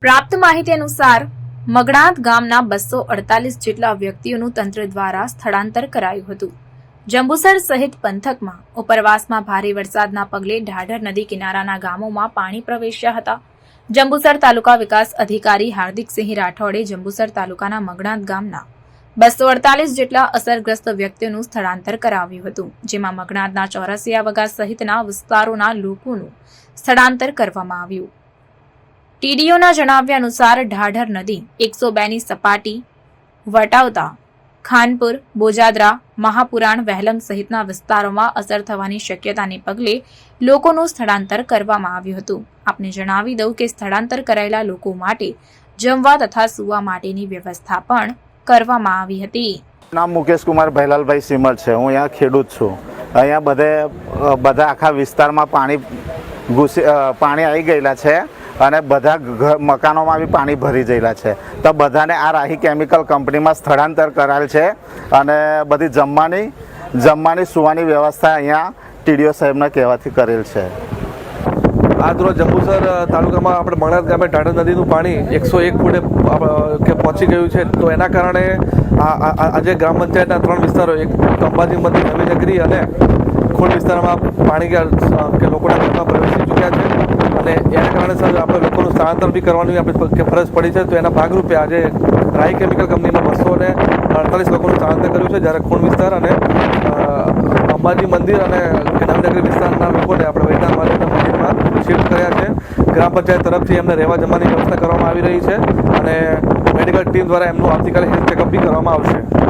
પ્રાપ્ત માહિતી અનુસાર મગણાત ગામના બસો અડતાલીસ જેટલા વ્યક્તિઓનું તંત્ર દ્વારા સ્થળાંતર કરાયું હતું. જંબુસર સહિત પંથકમાં ઉપરવાસમાં ભારે વરસાદના પગલે ઢાઢર નદી કિનારાના ગામોમાં પાણી પ્રવેશ્યા હતા. જંબુસર તાલુકા વિકાસ અધિકારી હાર્દિકસિંહ રાઠોડે જંબુસર તાલુકાના મગણાત ગામના બસો અડતાલીસ જેટલા અસરગ્રસ્ત વ્યક્તિઓનું સ્થળાંતર કરાવ્યું હતું, જેમાં મગનાથના ચોરસિયા વગા સહિતના વિસ્તારોના લોકોનું સ્થળાંતર કરવામાં આવ્યું. ટીડીઓના જણાવ્યા અનુસાર ઢાઢર નદી, એકસો બેની સપાટી, વટાવતા, ખાનપુર, બોજાદરા, મહાપુરાણ, વહેલમ સહિતના વિસ્તારોમાં અસર થવાની શક્યતાને પગલે લોકોનું સ્થળાંતર કરવામાં આવ્યું હતું. આપને જણાવી દઉં કે સ્થળાંતર કરાયેલા લોકો માટે જમવા તથા સૂવા માટેની વ્યવસ્થા પણ કરવામાં આવી હતી. નામ મુકેશ કુમાર ભૈલાલભાઈ સિમર છે. હું અહીંયા ખેડૂત છું. અહીંયા બધે બધા આખા વિસ્તારમાં પાણી ઘૂસી પાણી આવી ગયેલા છે અને બધા ઘર મકાનોમાં બી પાણી ભરી ગયેલા છે. તો બધાને આ રાહી કેમિકલ કંપનીમાં સ્થળાંતર કરાયેલ છે અને બધી જમવાની જમવાની, સુવાની વ્યવસ્થા અહીંયા ટીડીઓ સાહેબના કહેવાથી કરેલ છે. આજ રોજ જંબુસર તાલુકામાં આપણે મણાદ ગામે ઢાઢર નદીનું પાણી એકસો એક ફૂટે કે પહોંચી ગયું છે. તો એના કારણે આજે ગ્રામ પંચાયતના ત્રણ વિસ્તારો, એક અંબાજી મંદિર, નવી નગરી અને ખોડ વિસ્તારમાં પાણી કે લોકોના ઘરમાં પ્રવેશી ચૂક્યા છે. અને એના કારણે સર, આપણે લોકોનું સ્થળાંતર બી કરવાની આપણે ફરજ પડી છે. તો એના ભાગરૂપે આજે રાઈ કેમિકલ કંપનીમાં બસો અને અડતાલીસ લોકોનું સ્થળાંતર કર્યું છે, જ્યારે ખૂણ વિસ્તાર અને અંબાજી મંદિર અને નવીનગરી વિસ્તારના લોકોને આપણે વૈદાન શિફ્ટ કર્યા છે. ગ્રામ પંચાયત તરફથી એમને રહેવા જમવાની વ્યવસ્થા કરવામાં આવી રહી છે અને મેડિકલ ટીમ દ્વારા એમનું આવતીકાલે હેલ્થ ચેકઅપ બી કરવામાં આવશે.